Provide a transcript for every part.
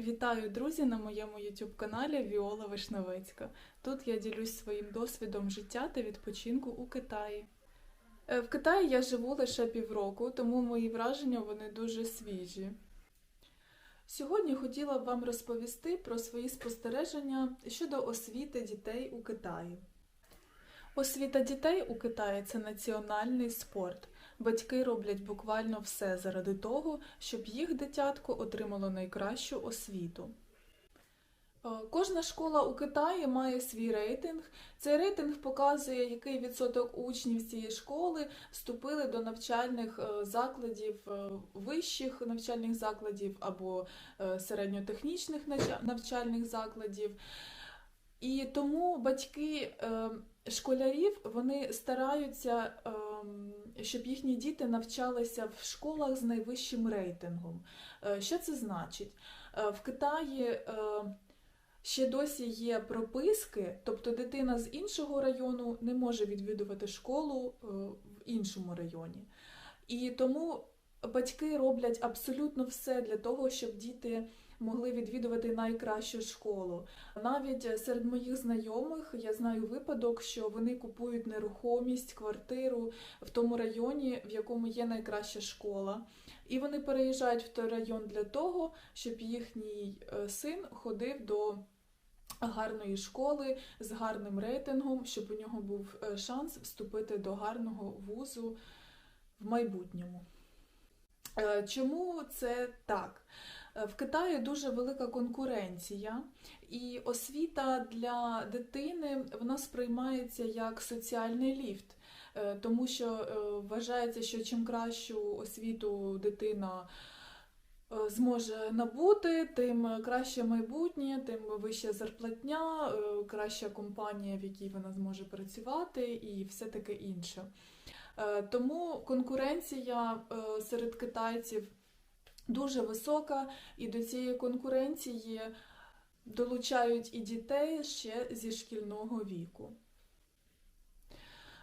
Вітаю, друзі, на моєму YouTube каналі Віола Вишневецька. Тут я ділюсь своїм досвідом життя та відпочинку у Китаї. Е, В Китаї я живу лише півроку, тому мої враження вони дуже свіжі. Сьогодні хотіла б вам розповісти про свої спостереження щодо освіти дітей у Китаї. Освіта дітей у Китаї це національний спорт. Батьки роблять буквально все заради того, щоб їх дитятко отримало найкращу освіту. Е, Кожна школа у Китаї має свій рейтинг. Цей рейтинг показує, який відсоток учнів цієї школи вступили до навчальних е, закладів, е, вищих навчальних закладів або середньотехнічних навчальних закладів. І тому батьки школярів вони стараються, щоб їхні діти навчалися в школах з найвищим рейтингом. Е, Що це значить? Е, В Китаї е, ще досі є прописки, тобто дитина з іншого району не може відвідувати школу в іншому районі. І тому батьки роблять абсолютно все для того, щоб діти могли відвідувати найкращу школу. Навіть серед моїх знайомих я знаю випадок, що вони купують нерухомість, квартиру в тому районі, в якому є найкраща школа. І вони переїжджають в той район для того, щоб їхній е, син ходив до гарної школи з гарним рейтингом, щоб у нього був е, шанс вступити до гарного вузу в майбутньому. Е, Чому це так? В Китаї дуже велика конкуренція, і освіта для дитини вона сприймається як соціальний ліфт, Е, тому що е, вважається, що чим кращу освіту дитина е, зможе набути, тим краще майбутнє, тим вища зарплатня, краща компанія, в якій вона зможе працювати, і все таке інше. Тому конкуренція серед китайців дуже висока, і до цієї конкуренції долучають і дітей ще зі шкільного віку.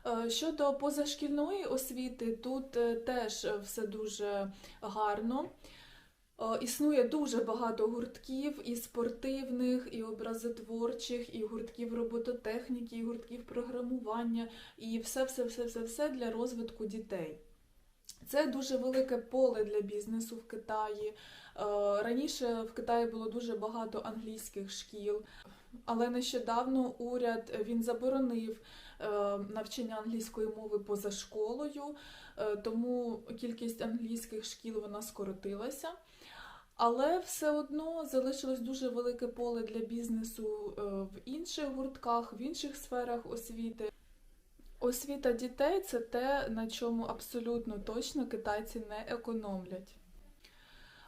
Е, Щодо позашкільної освіти, тут е, теж все дуже гарно. Е, Існує дуже багато гуртків і спортивних, і образотворчих, і гуртків робототехніки, і гуртків програмування, і все, все, все, все для розвитку дітей. Це дуже велике поле для бізнесу в Китаї. Е, Раніше в Китаї було дуже багато англійських шкіл, але нещодавно уряд він заборонив е, навчання англійської мови поза школою, е, тому кількість англійських шкіл вона скоротилася. Але все одно залишилось дуже велике поле для бізнесу в інших гуртках, в інших сферах освіти. Освіта дітей це те, на чому абсолютно точно китайці не економлять.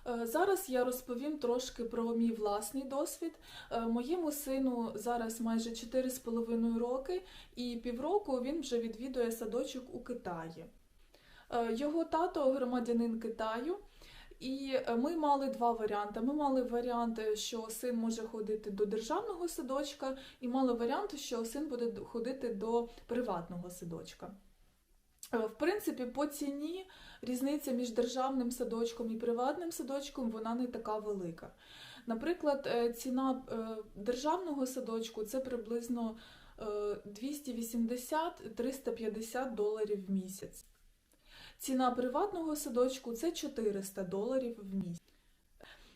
Е, Зараз я розповім трошки про мій власний досвід. Е, Моєму сину зараз майже 4,5 роки, і півроку він вже відвідує садочок у Китаї. Е, Його тато громадянин Китаю, і е, ми мали два варіанти. Ми мали варіант, е, що син може ходити до державного садочка, і мали варіант, що син буде ходити до приватного садочка. Е, В принципі, по ціні різниця між державним садочком і приватним садочком вона не така велика. Наприклад, ціна державного садочку це приблизно е, 280-350 доларів в місяць. Ціна приватного садочку це 400 доларів в місяць.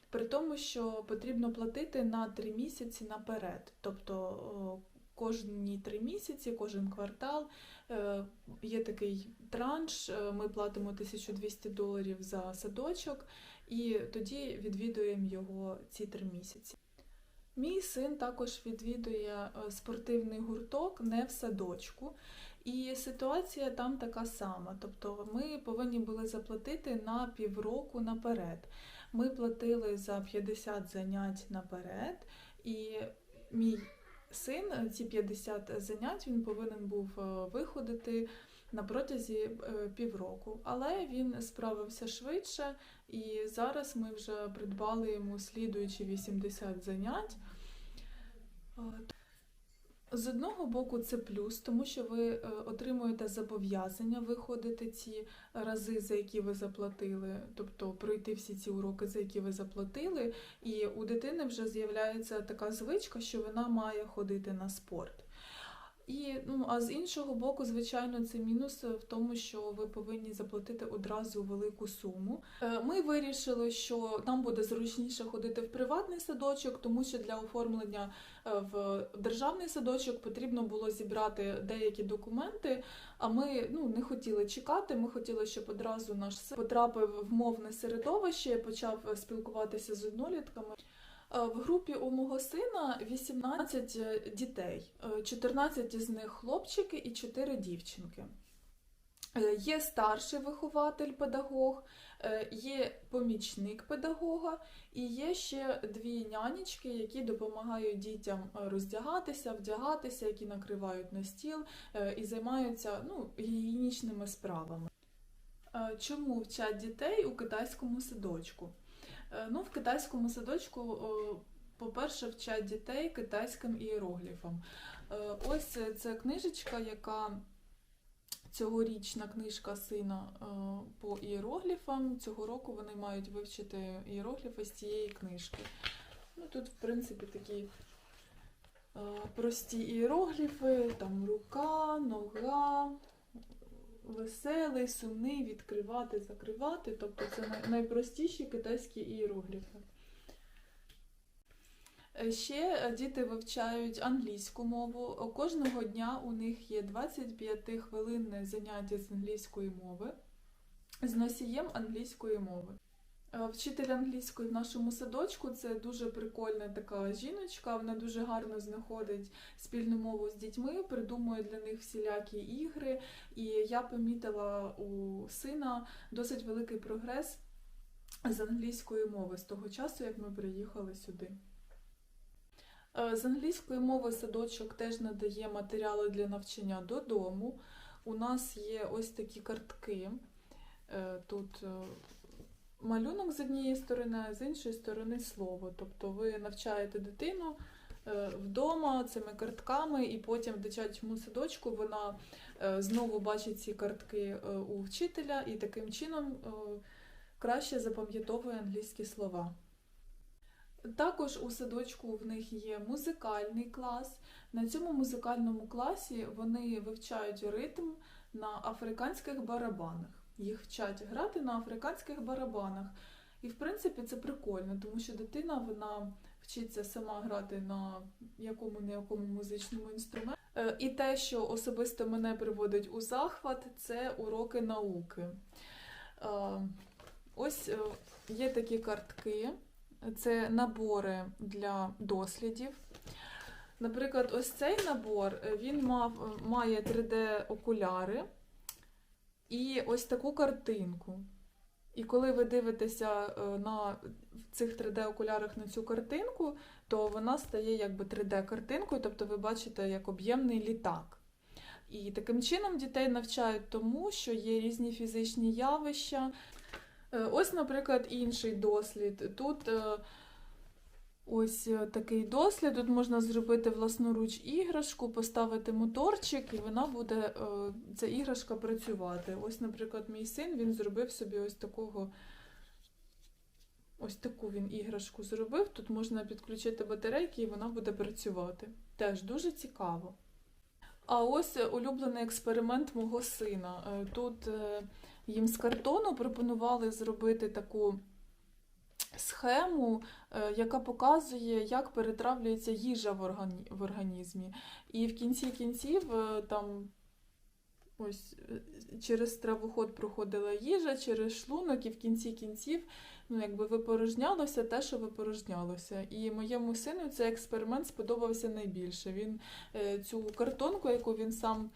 При тому, що потрібно платити на 3 місяці наперед. Тобто кожні 3 місяці, кожен квартал е, є такий транш, е, ми платимо 1200 доларів за садочок, і тоді відвідуємо його ці 3 місяці. Мій син також відвідує е, спортивний гурток не в садочку, і ситуація там така сама. Тобто ми повинні були заплатити на півроку наперед. Ми платили за 50 занять наперед, і мій син ці 50 занять він повинен був е, виходити на протязі е, півроку. Але він справився швидше, і зараз ми вже придбали йому слідуючі 80 занять. З одного боку, це плюс, тому що ви е, отримуєте зобов'язання виходити ці рази, за які ви заплатили, тобто пройти всі ці уроки, за які ви заплатили, і у дитини вже з'являється така звичка, що вона має ходити на спорт. І, ну, а з іншого боку, звичайно, це мінус в тому, що ви повинні заплатити одразу велику суму. Е, Ми вирішили, що нам буде зручніше ходити в приватний садочок, тому що для оформлення е, в державний садочок потрібно було зібрати деякі документи. А ми ну не хотіли чекати. Ми хотіли, щоб одразу наш потрапив в мовне середовище, почав е, спілкуватися з однолітками. Е, В групі у мого сина 18 дітей, Е, 14 з них хлопчики і 4 дівчинки. Е, Є старший вихователь, педагог, е, є помічник педагога, і є ще дві нянечки, які допомагають дітям е, роздягатися, вдягатися, які накривають на стіл е, і займаються ну, гігієнічними справами. Е, Чому вчать дітей у китайському садочку? Е, Ну, в китайському садочку, по-перше, вчать дітей китайським ієрогліфам. Е, Ось це книжечка, яка цьогорічна книжка сина е, по ієрогліфам. Цього року вони мають вивчити ієрогліфи з цієї книжки. Ну, тут, в принципі, такі прості ієрогліфи, там рука, нога, веселий, сумний, відкривати, закривати. Тобто це найпростіші китайські ієрогліфи. Е, Ще е, діти вивчають англійську мову. Кожного дня у них є 25 хвилинне заняття з англійської мови з носієм англійської мови. Е, Вчитель англійської в нашому садочку це дуже прикольна така жіночка. Вона дуже гарно знаходить спільну мову з дітьми, придумує для них всілякі ігри. І я помітила у сина досить великий прогрес з англійської мови з того часу, як ми приїхали сюди. Е, З англійської мови садочок теж надає матеріали для навчання додому. У нас є ось такі картки. Е, Тут малюнок з однієї сторони, а з іншої сторони слово. Тобто ви навчаєте дитину е, вдома цими картками, і потім в дитячому садочку вона е, знову бачить ці картки е, у вчителя і таким чином краще запам'ятовує англійські слова. Також у садочку в них є музикальний клас. На цьому музикальному класі вони вивчають ритм на африканських барабанах. Їх вчать грати на африканських барабанах. І в принципі це прикольно, тому що дитина вона вчиться сама грати на якому не якому музичному інструменті. Е, І те, що особисто мене приводить у захват, це уроки науки. Е, Ось е, є такі картки. Це набори для дослідів. Наприклад, ось цей набор він мав, має 3D-окуляри і ось таку картинку. І коли ви дивитеся е, на в цих 3D-окулярах на цю картинку, то вона стає якби 3D-картинкою, тобто ви бачите як об'ємний літак. І таким чином дітей навчають тому, що є різні фізичні явища. Е, Ось, наприклад, інший дослід. Тут е, ось е, такий дослід. Тут можна зробити власноруч іграшку, поставити моторчик, і вона буде е, ця іграшка працювати. Ось, наприклад, мій син він зробив собі ось такого. Ось таку він іграшку зробив. Тут можна підключити батарейки, і вона буде працювати. Теж дуже цікаво. А ось е, улюблений експеримент мого сина. Тут їм з картону пропонували зробити таку схему, е, яка показує, як перетравлюється їжа в, органі... в організмі. І в кінці кінців е, там ось е, через травоход проходила їжа, через шлунок, і в кінці кінців ну, якби випорожнялося те, що випорожнялося. І моєму сину цей експеримент сподобався найбільше. Він цю картонку, яку він сам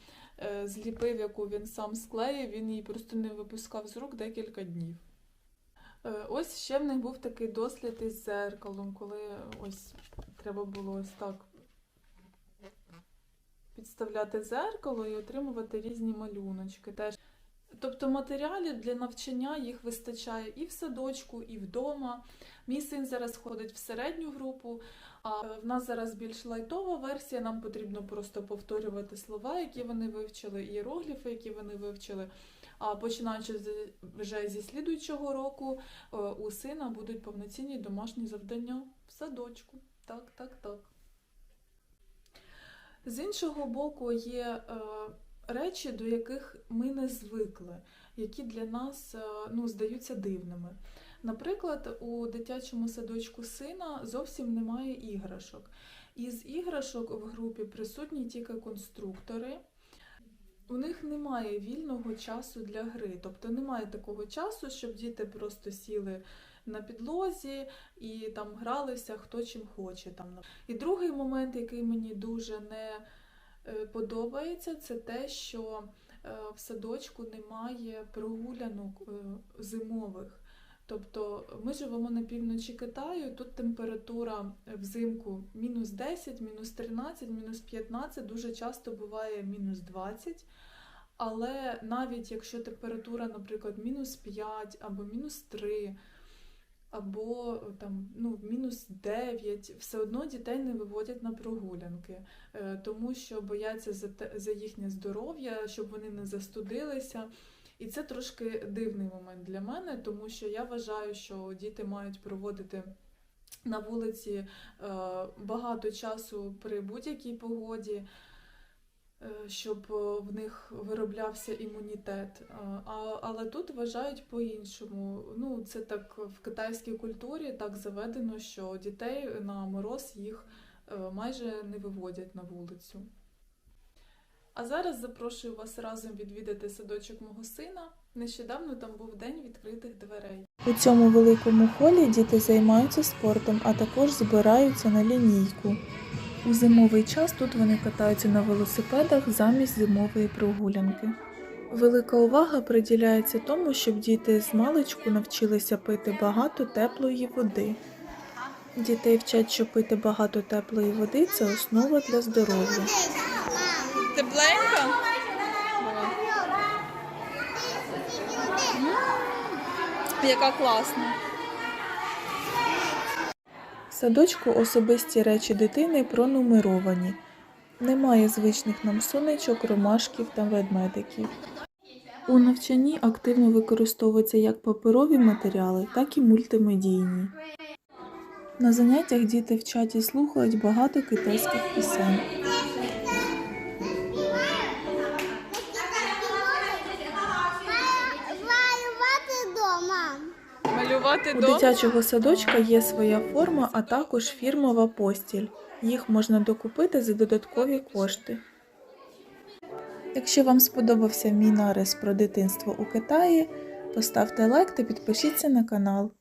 зліпив, яку він сам склеїв, він її просто не випускав з рук декілька днів. Е, Ось ще в них був такий дослід із зеркалом, коли ось треба було ось так підставляти зеркало і отримувати різні малюночки. Теж Тобто матеріалів для навчання їх вистачає і в садочку, і вдома. Мій син зараз ходить в середню групу, а в нас зараз більш лайтова версія. Нам потрібно просто повторювати слова, які вони вивчили, ієрогліфи, які вони вивчили. А починаючи вже зі слідуючого року, е, у сина будуть повноцінні домашні завдання в садочку. Так, так, так. З іншого боку, є е, речі, до яких ми не звикли, які для нас е, ну, здаються дивними. Наприклад, у дитячому садочку сина зовсім немає іграшок. Із іграшок в групі присутні тільки конструктори. У них немає вільного часу для гри, тобто немає такого часу, щоб діти просто сіли на підлозі і там гралися хто чим хоче. Там. І другий момент, який мені дуже не е, подобається, це те, що е, в садочку немає прогулянок е, зимових. Тобто ми живемо на півночі Китаю, тут температура взимку мінус 10, мінус 13, мінус 15, дуже часто буває мінус 20. Але навіть якщо температура, наприклад, мінус 5 або мінус 3, або там, ну, мінус 9, все одно дітей не виводять на прогулянки, е, тому що бояться за їхнє здоров'я, щоб вони не застудилися. І це трошки дивний момент для мене, тому що я вважаю, що діти мають проводити на вулиці е, багато часу при будь-якій погоді, е, щоб е, в них вироблявся імунітет. Але тут вважають по-іншому. Ну, це так в китайській культурі так заведено, що дітей на мороз їх майже не виводять на вулицю. А зараз запрошую вас разом відвідати садочок мого сина. Нещодавно там був день відкритих дверей. У цьому великому холі діти займаються спортом, а також збираються на лінійку. У зимовий час тут вони катаються на велосипедах замість зимової прогулянки. Велика увага приділяється тому, щоб діти з маличку навчилися пити багато теплої води. Дітей вчать, що пити багато теплої води це основа для здоров'я. Тепленько? Яка класна. В садочку особисті речі дитини пронумеровані. Немає звичних нам сонечок, ромашків та ведмедиків. У навчанні активно використовуються як паперові матеріали, так і мультимедійні. На заняттях діти вчать і слухають багато китайських пісень. Малювати У дом? дитячого садочка є своя форма, а також фірмова постіль. Їх можна докупити за додаткові кошти. Якщо вам сподобався мій нарис про дитинство у Китаї, поставте лайк та підпишіться на канал.